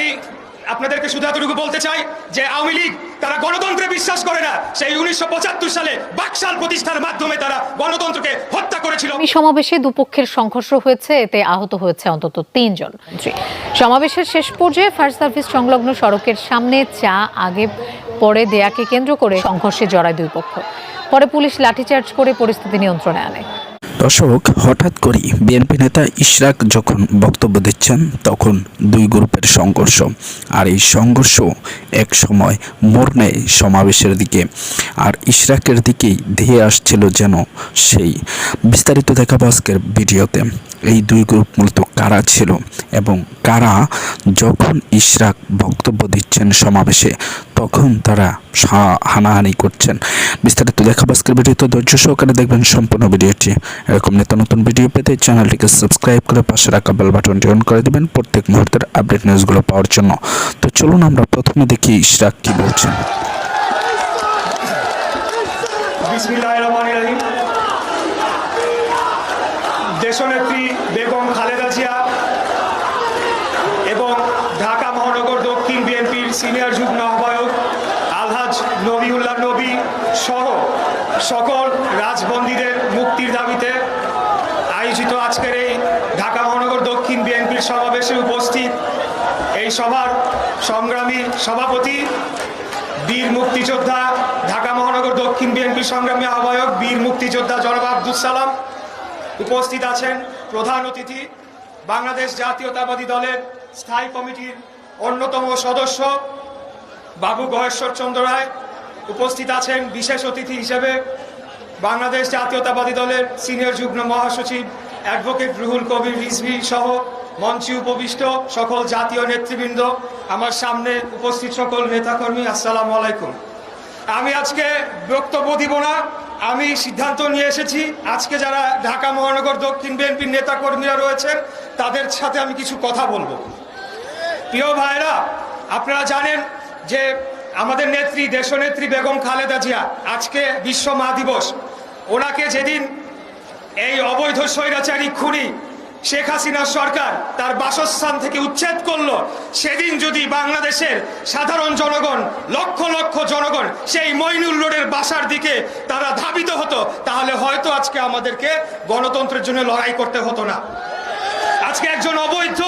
আমি আপনাদেরকে শুধু এতটুকু বলতে চাই যে আওয়ামী লীগ তারা গণতন্ত্রে বিশ্বাস করে না। সেই উনিশশো সালে বাকশাল প্রতিষ্ঠার মাধ্যমে তারা গণতন্ত্রকে হত্যা করেছিল। এই সমাবেশে দুপক্ষের সংঘর্ষ হয়েছে এতে আহত হয়েছে অন্তত তিনজন। সমাবেশের শেষ পর্যায়ে ফায়ার সার্ভিস সংলগ্ন সড়কের সামনে চা আগে পরে দেয়াকে কেন্দ্র করে সংঘর্ষে জড়ায় দুই পক্ষ। পরে পুলিশ লাঠিচার্জ করে পরিস্থিতি নিয়ন্ত্রণে আনে। দর্শক, হঠাৎ করেই বিএনপি নেতা ইশরাক যখন বক্তব্য দিচ্ছেন, তখন দুই গ্রুপের সংঘর্ষ। আর এই সংঘর্ষ এক সময় মোড় সমাবেশের দিকে, আর ইশরাকের দিকেই ধেয়ে আসছিল যেন সেই বিস্তারিত দেখাবো আজকের ভিডিওতে। এই দুই গ্রুপ মূলত কারা ছিল এবং কারা যখন ইশরাক বক্তব্য দিচ্ছেন সমাবেশে, তখন তারা হানাহানি করছেন। বিস্তারিত দেখাবো আজকের ভিডিওতে, ধৈর্য সহকারে দেখবেন সম্পূর্ণ ভিডিওটি। এরকম নিত্য নতুন ভিডিও পেতে চ্যানেলটিকে সাবস্ক্রাইব করে পাশে রাখা বেল বাটনটি অন করে দেবেন প্রত্যেক মুহূর্তের আপডেট নিউজগুলো পাওয়ার জন্য। তো চলুন আমরা প্রথমে দেখি ইশরাক কি বলছেন। বিসমিল্লাহ রহমান রহিম। দেশনেত্রী বেগম খালেদা জিয়া এবং ঢাকা মহানগর দক্ষিণ বিএনপির সিনিয়র যুগ্ম আহ্বায়ক আলহাজ নবীউল্লাহ নবী সহ সকল রাজবন্দীদের মুক্তির দাবিতে আয়োজিত আজকের এই ঢাকা মহানগর দক্ষিণ বিএনপির সমাবেশে উপস্থিত এই সভার সংগ্রামী সভাপতি, বীর মুক্তিযোদ্ধা, ঢাকা মহানগর দক্ষিণ বিএনপি সংগ্রামী আহ্বায়ক, বীর মুক্তিযোদ্ধা জনাব আব্দুল সালাম। উপস্থিত আছেন প্রধান অতিথি বাংলাদেশ জাতীয়তাবাদী দলের স্থায়ী কমিটির অন্যতম সদস্য বাবু গহেশ্বর চন্দ্র রায়। উপস্থিত আছেন বিশেষ অতিথি হিসেবে বাংলাদেশ জাতীয়তাবাদী দলের সিনিয়র যুগ্ম মহাসচিব অ্যাডভোকেট রুহুল কবির রিজভি সহ মঞ্চে উপবিষ্ট সকল জাতীয় নেতৃবৃন্দ, আমার সামনে উপস্থিত সকল নেতাকর্মী, আসসালামু আলাইকুম। আমি আজকে বক্তব্য দিব না আমি সিদ্ধান্ত নিয়ে এসেছি, আজকে যারা ঢাকা মহানগর দক্ষিণ বিএনপির নেতাকর্মীরা রয়েছেন, তাদের সাথে আমি কিছু কথা বলব। প্রিয় ভাইরা, আপনারা জানেন যে আমাদের নেত্রী, দেশনেত্রী বেগম খালেদা জিয়া আজকে বিশ্ব মা দিবস। ওনাকে যেদিন এই অবৈধ স্বৈরাচারী খুনি শেখ হাসিনা সরকার তার বাসস্থান থেকে উচ্ছেদ করল। সেদিন যদি বাংলাদেশের সাধারণ জনগণ, লক্ষ লক্ষ জনগণ সেই মইনুল রোডের বাসার দিকে তারা ধাবিত হতো, তাহলে হয়তো আজকে আমাদেরকে গণতন্ত্রের জন্য লড়াই করতে হতো না। আজকে একজন অবৈধ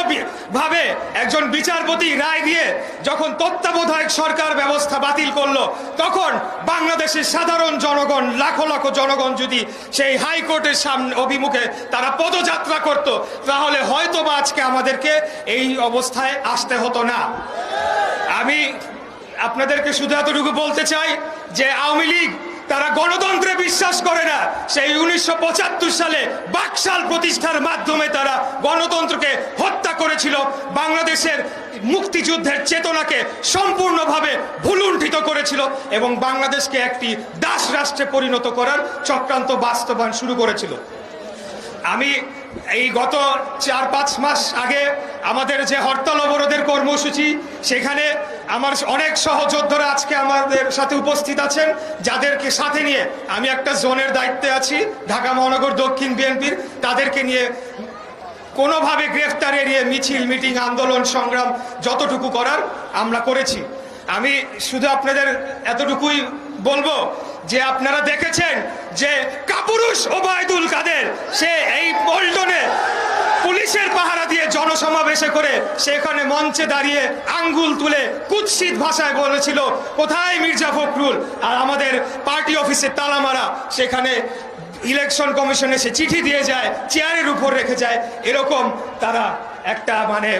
ভাবে একজন বিচারপতি রায় দিয়ে যখন তত্ত্বাবধায়ক সরকার ব্যবস্থা বাতিল করল, তখন বাংলাদেশের সাধারণ জনগণ, লাখো লাখো জনগণ যদি সেই হাইকোর্টের সামনে অভিমুখে তারা পদযাত্রা করত, তাহলে হয়তো বা আজকে আমাদেরকে এই অবস্থায় আসতে হতো না। আমি আপনাদেরকে শুধু এতটুকু বলতে চাই যে আওয়ামী লীগ তারা গণতন্ত্রে বিশ্বাস করে না। সেই উনিশশো পঁচাত্তর সালে বাকশাল প্রতিষ্ঠার মাধ্যমে তারা গণতন্ত্রকে হত্যা করেছিল। বাংলাদেশের মুক্তিযুদ্ধের চেতনাকে সম্পূর্ণভাবে ভুলুণ্ঠিত করেছিল এবং বাংলাদেশকে একটি দাস রাষ্ট্রে পরিণত করার চক্রান্ত বাস্তবায়ন শুরু করেছিল। আমি এই গত চার পাঁচ মাস আগে আমাদের যে হরতাল অবরোধের কর্মসূচি, সেখানে আমার অনেক সহযোদ্ধারা আজকে আমাদের সাথে উপস্থিত আছেন, যাদেরকে সাথে নিয়ে আমি একটা জোনের দায়িত্বে আছি, ঢাকা মহানগর দক্ষিণ বিএনপির, তাদেরকে নিয়ে কোনোভাবে গ্রেফতার এড়িয়ে মিছিল, মিটিং, আন্দোলন, সংগ্রাম যতটুকু করার আমরা করেছি। আমি শুধু আপনাদের এতটুকুই বলব যে আপনারা দেখেছেন যে কাপুরুষ ওবায়দুল কাদের, সে এই পল্টনে পুলিশের পাহারা দিয়ে জনসমাবেশে করে সেখানে মঞ্চে দাঁড়িয়ে আঙ্গুল তুলে কুৎসিত ভাষায় বলেছিল, কোথায় মির্জা ফখরুল? আর আমাদের পার্টি অফিসে তালা মারা সেখানে ইলেকশন কমিশনে সে চিঠি দিয়ে যায়, চেয়ারের উপর রেখে যায়। এরকম তারা একটা মানে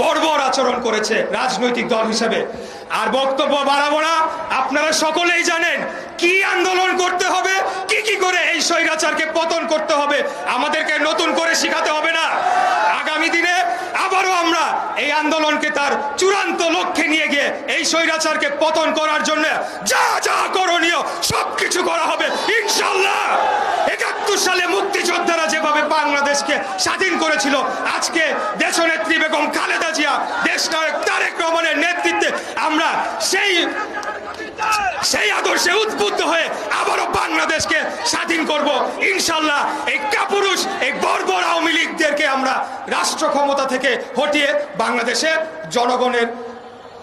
বর্বর আচরণ করেছে রাজনৈতিক দল হিসেবে। আর বক্তব্য বাড়াবো না, আপনারা সকলেই জানেন কি আন্দোলন করতে হবে স্বৈরাচারকে পতন করতে হবে, আমাদেরকে নতুন করে শিখাতে হবে না। আগামী দিনে আবারও আমরা এই আন্দোলনকে তার চূড়ান্ত লক্ষ্যে নিয়ে গিয়ে এই স্বৈরাচারকে পতন করার জন্য যা যা করণীয় সবকিছু করা হবে ইনশাল্লাহ একাত্তর সালে মুক্তিযোদ্ধারা যেভাবে বাংলাদেশকে স্বাধীন করেছিল, আজকে দেশনেত্রী বেগম খালেদা জিয়া, দেশ নায়ক তারেক রহমানের নেতৃত্বে আমরা সেই সেই আদর্শে উদ্বুদ্ধ হয়ে আবারও স্বাধীন করব। ইনশাল্লাহ এই কাপুরুষ, এই বর্বর আওয়ামী লীগ নাস্তিকদেরকে আমরা রাষ্ট্র ক্ষমতা থেকে হটিয়ে বাংলাদেশে জনগণের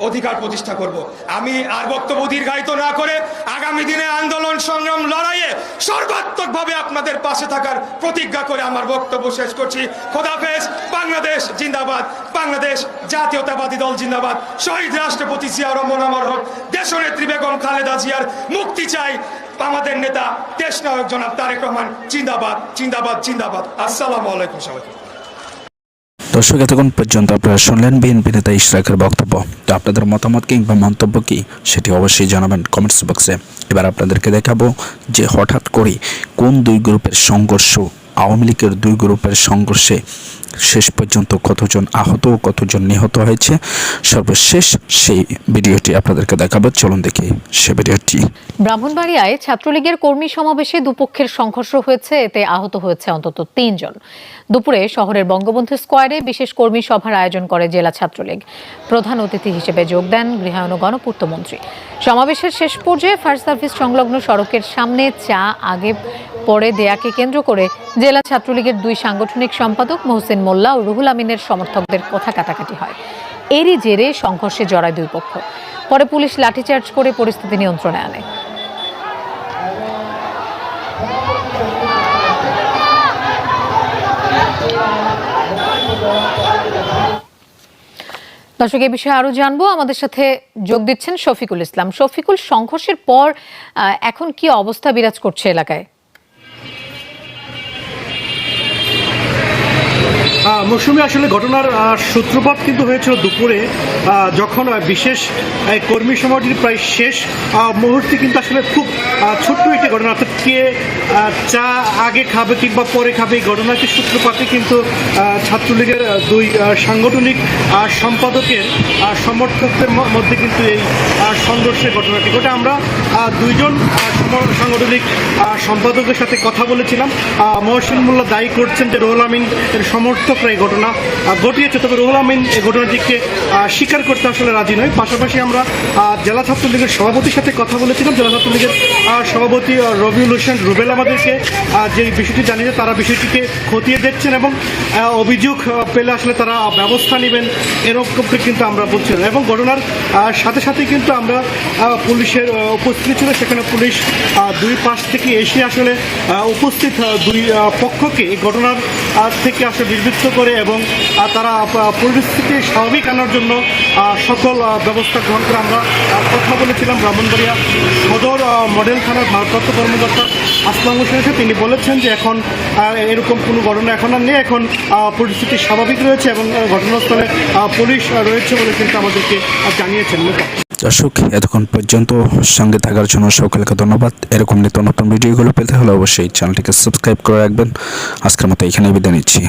অধিকার প্রতিষ্ঠা করব। আমি আর বক্তব্য দীর্ঘায়িত না করে আগামী দিনে আন্দোলন সংগ্রাম লড়াইয়ে সর্বাত্মকভাবে আপনাদের পাশে থাকার প্রতিজ্ঞা করে আমার বক্তব্য শেষ করছি। খোদাফেজ বাংলাদেশ জিন্দাবাদ, বাংলাদেশ জাতীয়তাবাদী দল জিন্দাবাদ। শহীদ রাষ্ট্রপতি জিয়া রহমান, আমার হক দেশনেত্রী বেগম খালেদা জিয়ার মুক্তি চাই। আমাদের নেতা, দেশ নায়ক জনাব তারেক রহমান, জিন্দাবাদ জিন্দাবাদ জিন্দাবাদ। আসসালামু আলাইকুম সবাইকে। দর্শক, এতক্ষণ পর্যন্ত আপনারা শুনলেন বিএনপি নেতা ইশরাকের বক্তব্য। তো আপনাদের মতামত কিংবা মন্তব্য কি, সেটি অবশ্যই জানাবেন কমেন্টস বক্সে। এবার আপনাদেরকে দেখাবো যে হঠাৎ করে কোন দুই গ্রুপের সংঘর্ষ, আওয়ামী লীগের দুই গ্রুপের সংঘর্ষে শেষ পর্যন্ত কতজন আহত ও কতজন নিহত হয়েছে, সর্বশেষ সেই ভিডিওটি আপনাদেরকে দেখাবো। চলুন দেখি সে ভিডিওটি। ব্রাহ্মণবাড়িয়ায় ছাত্রলীগের কর্মী সমাবেশে দুপক্ষের সংঘর্ষ হয়েছে, এতে আহত হয়েছে অন্তত তিনজন। দুপুরে শহরের বঙ্গবন্ধু স্কোয়ারে বিশেষ কর্মী সভার আয়োজন করে জেলা ছাত্রলীগ। প্রধান অতিথি হিসেবে যোগ দেন গৃহায়ণ ও গণপূর্তমন্ত্রী। সমাবেশের শেষ পর্যায়ে ফায়ার সার্ভিস সংলগ্ন সড়কের সামনে চা, আগে পরে দেয়াকে কেন্দ্র করে জেলা ছাত্রলীগের দুই সাংগঠনিক সম্পাদক মহসিন মোল্লা ও রুহুল আমিনের সমর্থকদের কথা কাটাকাটি হয়। এরই জেরে সংঘর্ষে জড়ায় দুই পক্ষ। পরে পুলিশ লাঠিচার্জ করে পরিস্থিতি নিয়ন্ত্রণে আনে। দর্শক, এ বিষয়ে আরও জানব। আমাদের সাথে যোগ দিচ্ছেন শফিকুল ইসলাম। শফিকুল, সংঘর্ষের পর এখন কি অবস্থা বিরাজ করছে এলাকায়? মৌসুমী আসলে ঘটনার সূত্রপাত কিন্তু হয়েছিল দুপুরে যখন বিশেষ কর্মী সমাজের প্রায় শেষ মুহূর্তে কিন্তু আসলে খুব ছোট্ট একটি ঘটনা। অর্থাৎ কে চা আগে খাবে কিংবা পরে খাবে এই ঘটনাটির সূত্রপাতে কিন্তু ছাত্রলীগের দুই সাংগঠনিক সম্পাদকের সমর্থকদের মধ্যে কিন্তু এই সংঘর্ষের ঘটনাটি ঘটে। আমরা দুইজন সাংগঠনিক সম্পাদকের সাথে কথা বলেছিলাম। মহসিন মোল্লা দায়ী করছেন যে রুহুল আমিন এর সমর্থকরা এই ঘটনা ঘটিয়েছে। তবে রুহুল আমিন এই ঘটনাটিকে স্বীকার করতে আসলে রাজি নয়। পাশাপাশি আমরা জেলা ছাত্রলীগের সভাপতির সাথে কথা বলেছিলাম। জেলা ছাত্রলীগের সভাপতি রবিউল হোসেন রুবেল আমাদেরকে যে বিষয়টি জানিয়েছে তারা বিষয়টিকে খতিয়ে দেখছেন এবং অভিযোগ পেলে আসলে তারা ব্যবস্থা নেবেন এরকমটি কিন্তু আমরা বলছিলাম। এবং ঘটনার সাথে সাথে কিন্তু আমরা পুলিশের উপস্থিতি ছিল। সেখানে পুলিশ দুই পাশ থেকে এসে আসলে উপস্থিত দুই পক্ষকে এই ঘটনার থেকে আসলে নির্বৃত্ত করে এবং তারা পরিস্থিতি স্বাভাবিক আনার জন্য সকল ব্যবস্থা গ্রহণ করে আমরা কথা বলেছিলাম ব্রাহ্মণবাড়িয়া সদর মডেল থানার ভারপ্রাপ্ত কর্মকর্তা আসলাম হোসেনের সাথে তিনি বলেছেন যে এখন এরকম কোনো ঘটনা এখন আর নেই। এখন পরিস্থিতি স্বাভাবিক রয়েছে এবং ঘটনাস্থলে পুলিশ রয়েছে বলে কিন্তু আমাদেরকে জানিয়েছেন দর্শক, এতক্ষণ পর্যন্ত সঙ্গে থাকার জন্য সকলকে ধন্যবাদ। এরকম নিত্য নতুন ভিডিওগুলো পেতে হলে অবশ্যই চ্যানেলটিকে সাবস্ক্রাইব করে রাখবেন। আজকের মতো এখানেই বিদায় নিচ্ছি।